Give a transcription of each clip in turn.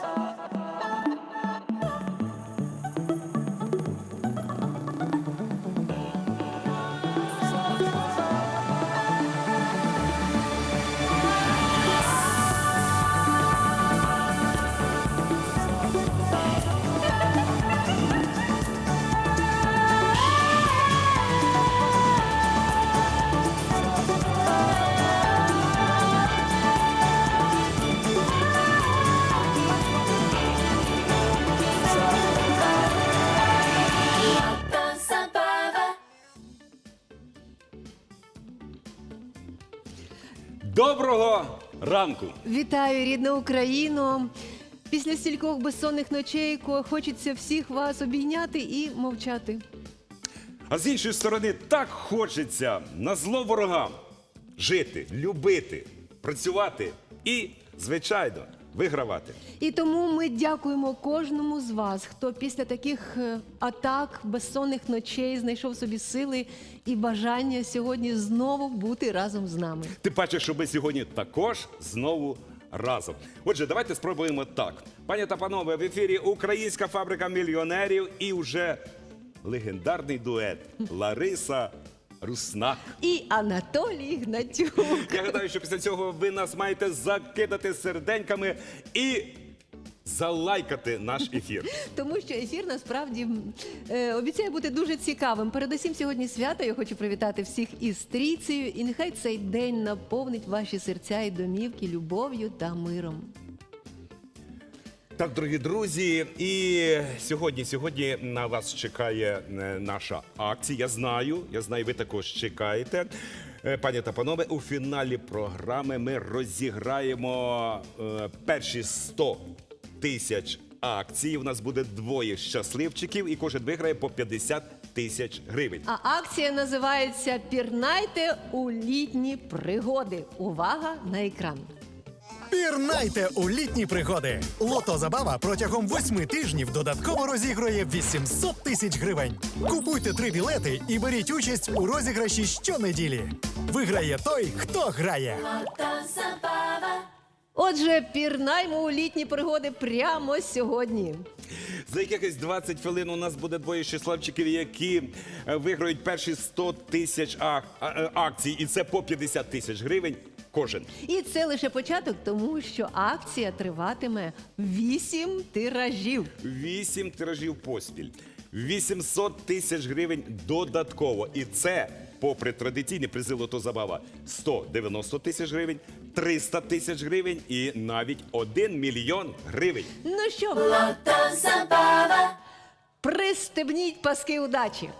side. Доброго ранку! Вітаю, рідна Україну! Після стількох безсонних ночей хочеться всіх вас обійняти і мовчати. А з іншої сторони, так хочеться на зло ворогам жити, любити, працювати і, звичайно, вигравати. І тому ми дякуємо кожному з вас, хто після таких е, атак, безсонних ночей знайшов собі сили і бажання сьогодні знову бути разом з нами. Тим паче, що ми сьогодні також знову разом. Отже, давайте спробуємо так. Пані та панове, в ефірі Українська фабрика мільйонерів і вже легендарний дует Лариса Руснак. І Анатолій Гнатюк. Я гадаю, що після цього ви нас маєте закидати серденьками і залайкати наш ефір. Тому що ефір насправді е, обіцяє бути дуже цікавим. Передусім сьогодні свято. Я хочу привітати всіх із трійцею, і нехай цей день наповнить ваші серця і домівки любов'ю та миром. Так, дорогі друзі, і сьогодні, сьогодні на вас чекає е, наша акція. Я знаю, я знаю, ви також чекаєте. Е, Пані та панове, у фіналі програми ми розіграємо е, перші 100 тисяч акцій. У нас буде двоє щасливчиків, і кожен виграє по 50 тисяч гривень. А акція називається Пірнайте у літні пригоди. Увага на екран. Пірнайте у літні пригоди. Лото Забава протягом восьми тижнів додатково розігрує 800 тисяч гривень. Купуйте три білети і беріть участь у розіграші щонеділі. Виграє той, хто грає. Отже, пірнаймо у літні пригоди прямо сьогодні. За якихось 20 хвилин у нас буде двоє щасливчиків, які е, виграють перші 100 тисяч ак- а- е, акцій, і це по 50 тисяч гривень кожен. І це лише початок, тому що акція триватиме 8 тиражів. Вісім тиражів поспіль. 800 тисяч гривень додатково. І це, попри традиційні призи «Лото Забава, 190 тисяч гривень, 300 тисяч гривень і навіть 1 мільйон гривень. Ну що, пристебніть паски удачі.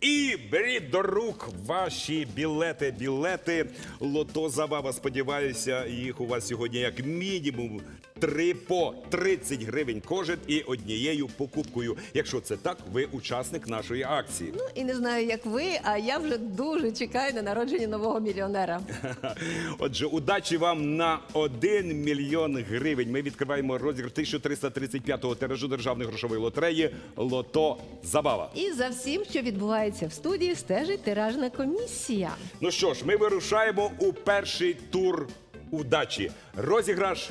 І беріть до рук ваші білети, білети. Лото Забава. Сподіваюся, їх у вас сьогодні як мінімум три по 30 гривень кожен і однією покупкою. Якщо це так, ви учасник нашої акції. Ну і не знаю, як ви, а я вже дуже чекаю на народження нового мільйонера. Отже, удачі вам на 1 мільйон гривень. Ми відкриваємо розіграш 1335-го тиражу державної грошової лотереї Лото Забава. І за всім, що відбувається в студії, стежить тиражна комісія. Ну що ж, ми вирушаємо у перший тур удачі. Розіграш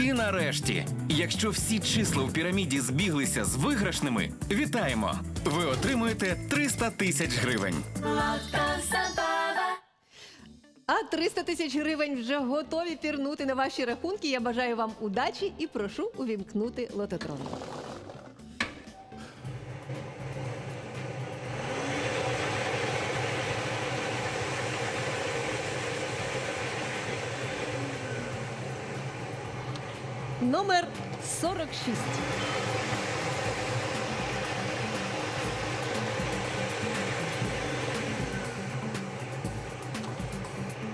І нарешті, якщо всі числа в піраміді збіглися з виграшними, вітаємо! Ви отримуєте 300 тисяч гривень. А 300 тисяч гривень вже готові пірнути на ваші рахунки. Я бажаю вам удачі і прошу увімкнути лототрон. Номер 46.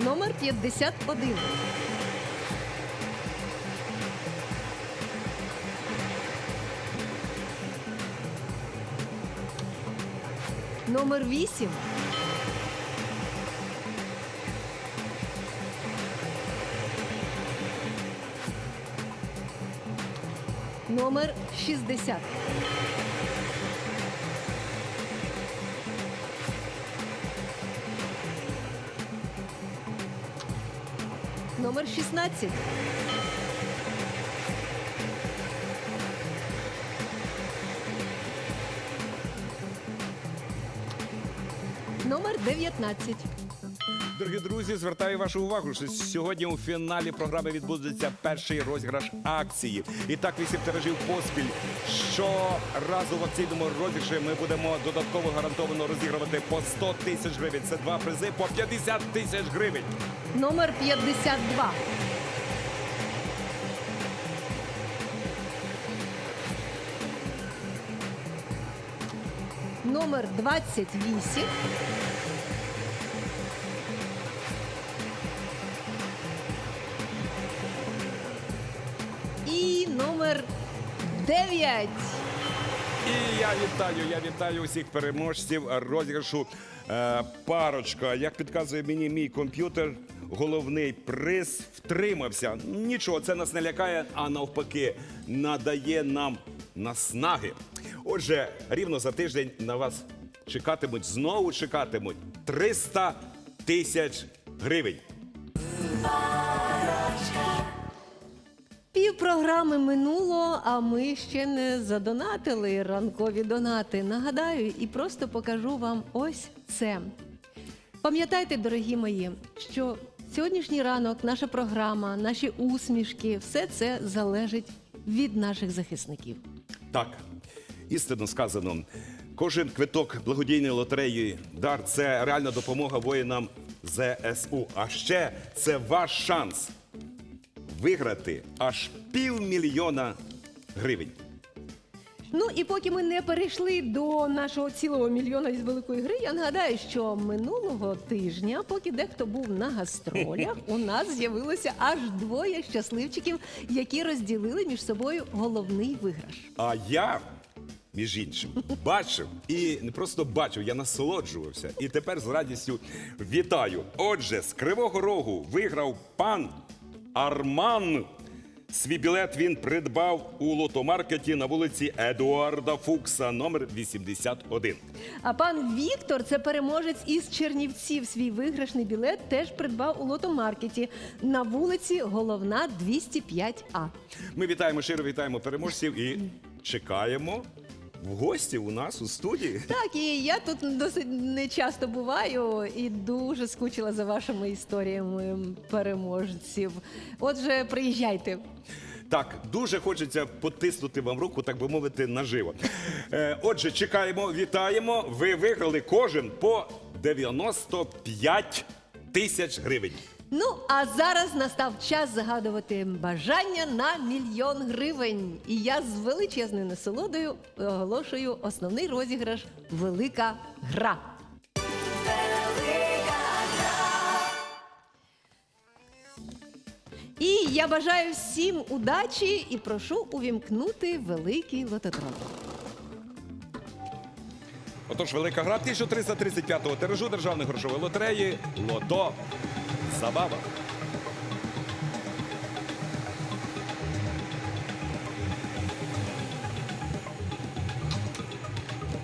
Номер 51. Номер 8. Номер 60. Номер 16. Номер 19. Дорогі друзі, звертаю вашу увагу, що сьогодні у фіналі програми відбудеться перший розіграш акції. І так вісім тиражів поспіль. Щоразу в акційному розіграші ми будемо додатково гарантовано розігрувати по 100 тисяч гривень. Це два призи по 50 тисяч гривень. Номер 52. Номер 28. Номер 9. І я вітаю, я вітаю усіх переможців розіграшу е, парочка. Як підказує мені мій комп'ютер, головний приз втримався. Нічого, це нас не лякає, а навпаки, надає нам наснаги. Отже, рівно за тиждень на вас чекатимуть, знову чекатимуть 300 тисяч гривень. Програми минуло, а ми ще не задонатили ранкові донати. Нагадаю і просто покажу вам ось це. Пам'ятайте, дорогі мої, що сьогоднішній ранок, наша програма, наші усмішки, все це залежить від наших захисників. Так, істинно сказано. Кожен квиток благодійної лотереї дар це реальна допомога воїнам ЗСУ. А ще це ваш шанс виграти аж півмільйона гривень. Ну і поки ми не перейшли до нашого цілого мільйона із великої гри, я нагадаю, що минулого тижня, поки дехто був на гастролях, у нас з'явилося аж двоє щасливчиків, які розділили між собою головний виграш. А я, між іншим, бачив і не просто бачив, я насолоджувався. І тепер з радістю вітаю. Отже, з Кривого Рогу виграв пан Арман. Свій білет він придбав у лотомаркеті на вулиці Едуарда Фукса, номер 81. А пан Віктор, це переможець із Чернівців. Свій виграшний білет теж придбав у лотомаркеті на вулиці Головна 205А. Ми вітаємо щиро, вітаємо переможців і чекаємо в гості у нас у студії. Так, і я тут досить не часто буваю і дуже скучила за вашими історіями переможців. Отже, приїжджайте. Так, дуже хочеться потиснути вам руку, так би мовити, наживо. Е, отже, чекаємо, вітаємо. Ви виграли кожен по 95 тисяч гривень. Ну, а зараз настав час загадувати бажання на мільйон гривень. І я з величезною насолодою оголошую основний розіграш Велика гра. І я бажаю всім удачі і прошу увімкнути великий лототрон. Отож, велика гра 1335-го тиражу державної грошової лотереї Лото Забава.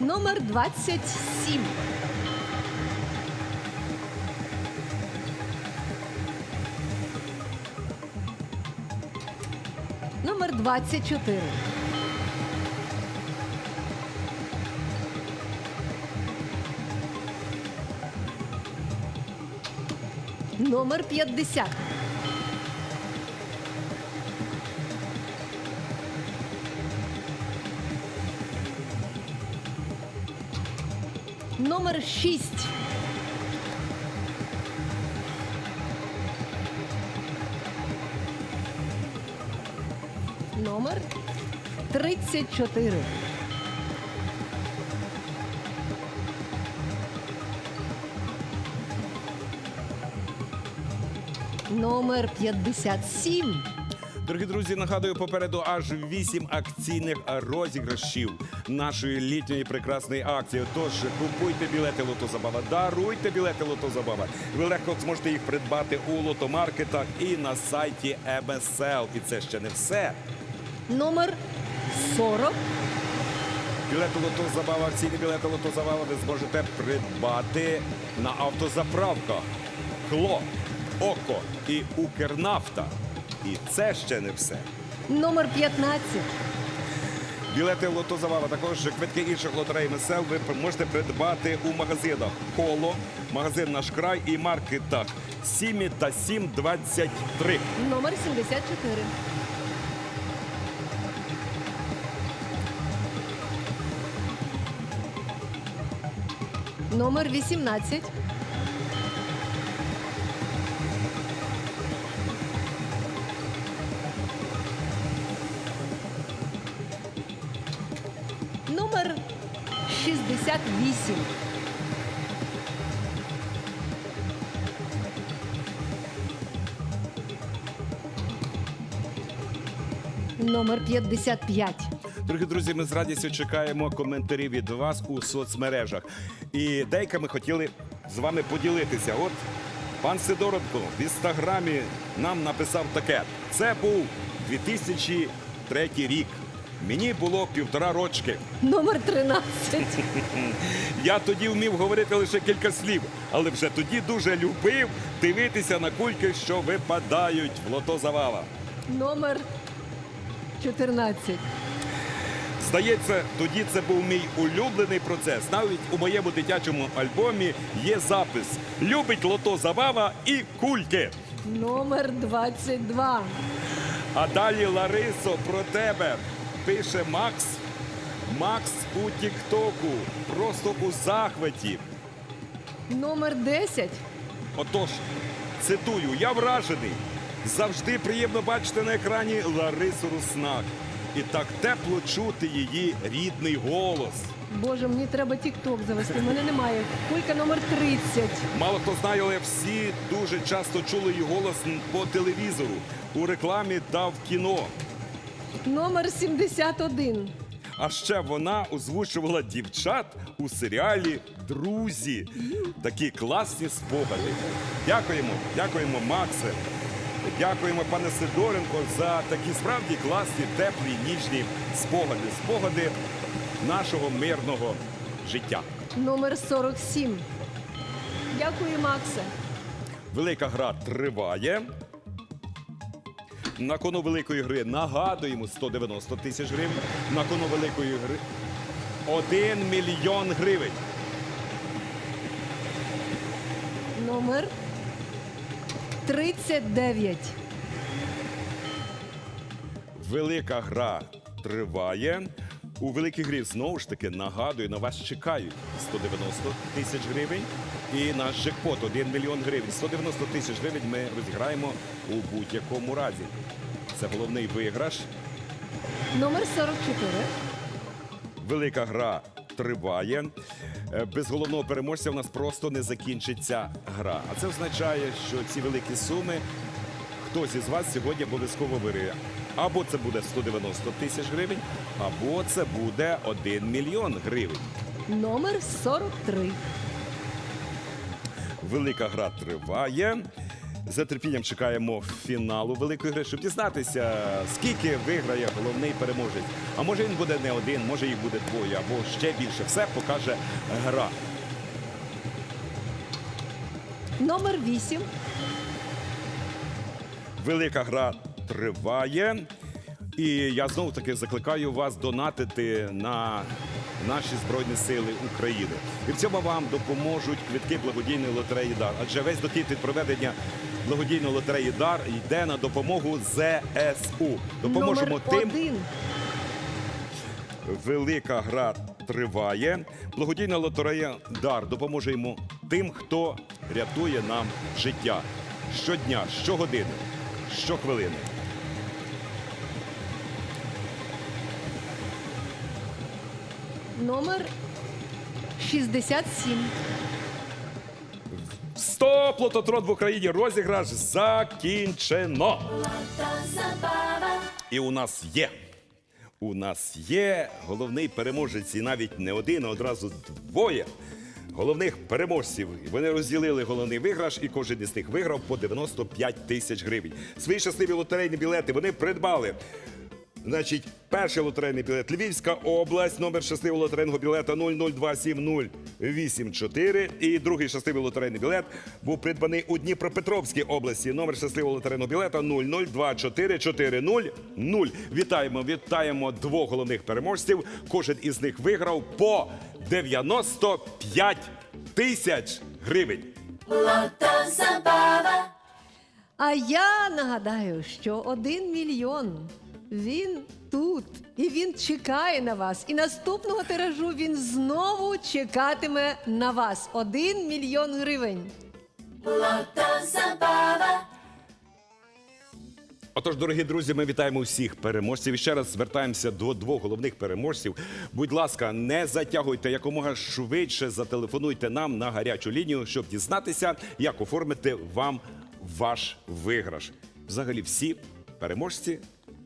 Номер 27. Номер 24. Номер 50. Номер 6. Номер 34. Номер 57. Дорогі друзі, нагадую, попереду аж вісім акційних розіграшів нашої літньої прекрасної акції. Тож купуйте білети Лото Забава, даруйте білети Лото Забава. Ви легко зможете їх придбати у лотомаркетах і на сайті МСЛ. І це ще не все. Номер 40. Білети Лото Забава, акційні білети Лото Забава ви зможете придбати на автозаправках. Кло, Око і Укрнафта. І це ще не все. Номер 15. Білети Лото Забава, також квитки інших лотерей МСЛ ви можете придбати у магазинах Коло, магазин Наш край і маркетах Сімі та 723. Номер 74. Номер 18. 68. Номер 55. Дорогі друзі, ми з радістю чекаємо коментарі від вас у соцмережах. І деякими хотіли з вами поділитися. От пан Сидоренко в інстаграмі нам написав таке: це був 2003 рік. Мені було півтора рочки. Номер 13. Я тоді вмів говорити лише кілька слів, але вже тоді дуже любив дивитися на кульки, що випадають в лото завала. Номер 14. Здається, тоді це був мій улюблений процес. Навіть у моєму дитячому альбомі є запис Любить лото забава і кульки. Номер 22. А далі Ларисо про тебе пише Макс. Макс у Тіктоку. Просто у захваті. Номер 10. Отож, цитую, я вражений. Завжди приємно бачити на екрані Ларису Руснак. І так тепло чути її рідний голос. Боже, мені треба тік-ток завести. Мене немає. Кулька номер 30. Мало хто знає, але всі дуже часто чули її голос по телевізору, у рекламі та в кіно. Номер 71. А ще вона озвучувала дівчат у серіалі Друзі. Такі класні спогади. Дякуємо, дякуємо, Максе. Дякуємо, пане Сидоренко, за такі справді класні, теплі, ніжні спогади. Спогади нашого мирного життя. Номер 47. Дякую, Максе. Велика гра триває. На кону великої гри нагадуємо 190 тисяч гривень. На кону великої гри 1 мільйон гривень. Номер 39. Велика гра триває. У великій грі знову ж таки нагадую, на вас чекають 190 тисяч гривень. І наш джекпот 1 мільйон гривень. 190 тисяч гривень ми розіграємо у будь-якому разі. Це головний виграш. Номер 44. Велика гра триває. Е, Без головного переможця в нас просто не закінчиться гра. А це означає, що ці великі суми хтось із вас сьогодні обов'язково виріє. Або це буде 190 тисяч гривень, або це буде 1 мільйон гривень. Номер 43. Велика гра триває. З нетерпінням чекаємо фіналу великої гри, щоб дізнатися, скільки виграє головний переможець. А може він буде не один, може їх буде двоє, або ще більше. Все покаже гра. Номер 8. Велика гра триває. І я знову таки закликаю вас донатити на наші Збройні Сили України. І в цьому вам допоможуть квитки благодійної лотереї Дар. Адже весь дохід від проведення благодійної лотереї Дар йде на допомогу ЗСУ. Допоможемо Номер тим, 1. Велика гра триває. Благодійна лотерея Дар допоможе йому тим, хто рятує нам життя щодня, щогодини, щохвилини. Номер 67. Стоп! Лототрон в Україні розіграш закінчено. І у нас є. У нас є головний переможець, і навіть не один, а одразу двоє. Головних переможців. Вони розділили головний виграш, і кожен із них виграв по 95 тисяч гривень. Свої щасливі лотерейні білети вони придбали. Значить, перший лотерейний білет Львівська область, номер щасливого лотерейного білета 0027084. І другий щасливий лотерейний білет був придбаний у Дніпропетровській області. Номер щасливого лотерейного білета 0024400. Вітаємо, вітаємо двох головних переможців. Кожен із них виграв по 95 тисяч гривень. А я нагадаю, що один мільйон він тут і він чекає на вас. І наступного тиражу він знову чекатиме на вас. Один мільйон гривень. Отож, дорогі друзі, ми вітаємо всіх переможців. І ще раз звертаємося до двох головних переможців. Будь ласка, не затягуйте якомога швидше. Зателефонуйте нам на гарячу лінію, щоб дізнатися, як оформити вам ваш виграш. Взагалі, всі переможці.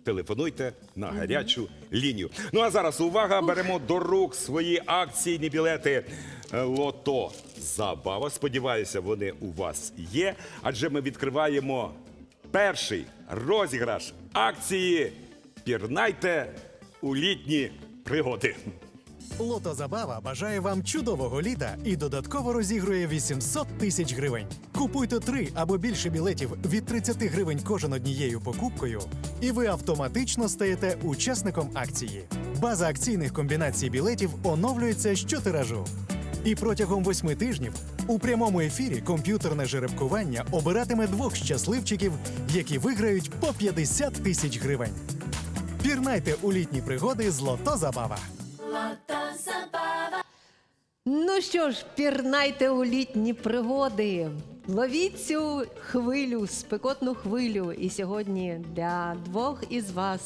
Телефонуйте на гарячу лінію. Ну а зараз увага! Беремо до рук свої акційні білети е, Лото Забава. Сподіваюся, вони у вас є. Адже ми відкриваємо перший розіграш акції Пірнайте у літні пригоди. Лото Забава бажає вам чудового літа і додатково розігрує 800 тисяч гривень. Купуйте три або більше білетів від 30 гривень кожен однією покупкою, і ви автоматично стаєте учасником акції. База акційних комбінацій білетів оновлюється щотиражу. І протягом восьми тижнів у прямому ефірі комп'ютерне жеребкування обиратиме двох щасливчиків, які виграють по 50 тисяч гривень. Пірнайте у літні пригоди з Лото Забава. Ну що ж, пірнайте у літні пригоди. Ловіть цю хвилю, спекотну хвилю. І сьогодні для двох із вас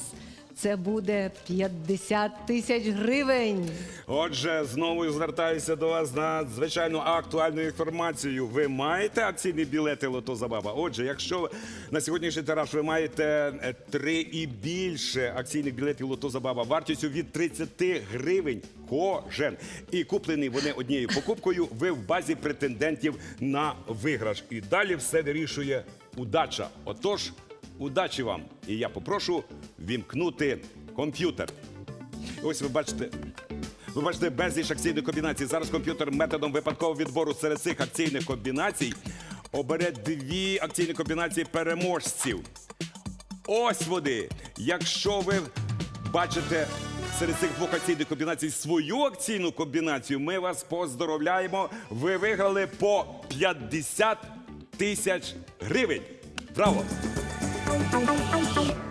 це буде 50 тисяч гривень. Отже, знову звертаюся до вас на звичайно актуальну інформацію. Ви маєте акційні білети Лото Забава? Отже, якщо на сьогоднішній тираж ви маєте е, три і більше акційних білетів Лото Забава вартістю від 30 гривень кожен. І куплені вони однією покупкою, ви в базі претендентів на виграш. І далі все вирішує удача. Отож, удачі вам! І я попрошу вімкнути комп'ютер. Ось ви бачите. Ви бачите безліч акційних комбінацій. Зараз комп'ютер методом випадкового відбору серед цих акційних комбінацій обере дві акційні комбінації переможців. Ось вони. Якщо ви бачите серед цих двох акційних комбінацій свою акційну комбінацію, ми вас поздоровляємо. Ви виграли по 50 тисяч гривень. Браво!「うんうんうん」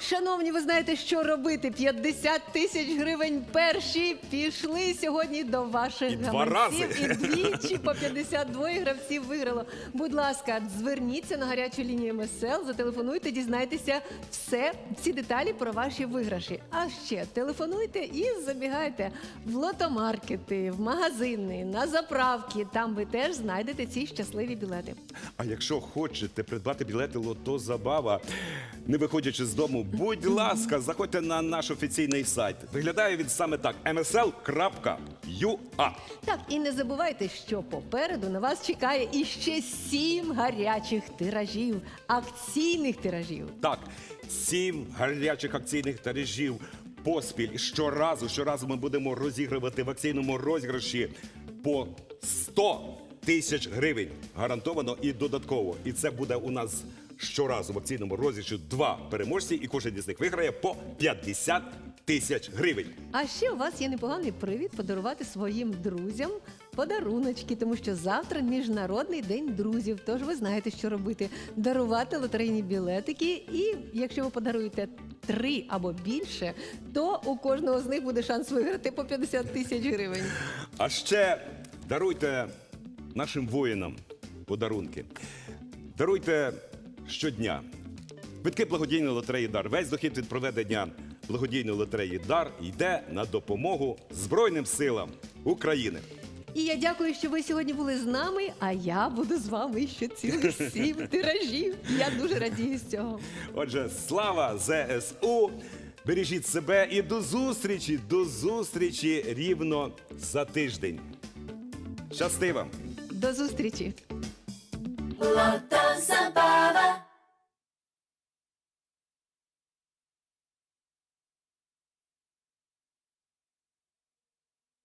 Шановні, ви знаєте, що робити? 50 тисяч гривень перші пішли сьогодні до ваших І два гаманців. рази. І двічі по 52 гравців виграло. Будь ласка, зверніться на гарячу лінію МСЛ, зателефонуйте, дізнайтеся все, всі деталі про ваші виграші. А ще телефонуйте і забігайте в лотомаркети, в магазини, на заправки. Там ви теж знайдете ці щасливі білети. А якщо хочете придбати білети Лото Забава, не виходячи з дому, будь ласка, заходьте на наш офіційний сайт. Виглядає він саме так: msl.ua. Так, і не забувайте, що попереду на вас чекає іще сім гарячих тиражів, акційних тиражів. Так, сім гарячих акційних тиражів поспіль. Щоразу, щоразу ми будемо розігрувати в акційному розіграші по 100 тисяч гривень. Гарантовано і додатково. І це буде у нас щоразу в акційному розіграші два переможці, і кожен із них виграє по 50 тисяч гривень. А ще у вас є непоганий привід подарувати своїм друзям подаруночки, тому що завтра міжнародний день друзів. Тож ви знаєте, що робити: дарувати лотерейні білетики. І якщо ви подаруєте три або більше, то у кожного з них буде шанс виграти по 50 тисяч гривень. А ще даруйте нашим воїнам подарунки. Даруйте щодня. Квитки благодійної лотереї дар. Весь дохід від проведення благодійної лотереї Дар йде на допомогу Збройним силам України. І я дякую, що ви сьогодні були з нами. А я буду з вами ще цілих сім тиражів. Я дуже радію з цього. Отже, слава ЗСУ! Бережіть себе і до зустрічі, до зустрічі рівно за тиждень. Щасти вам! До зустрічі! Лото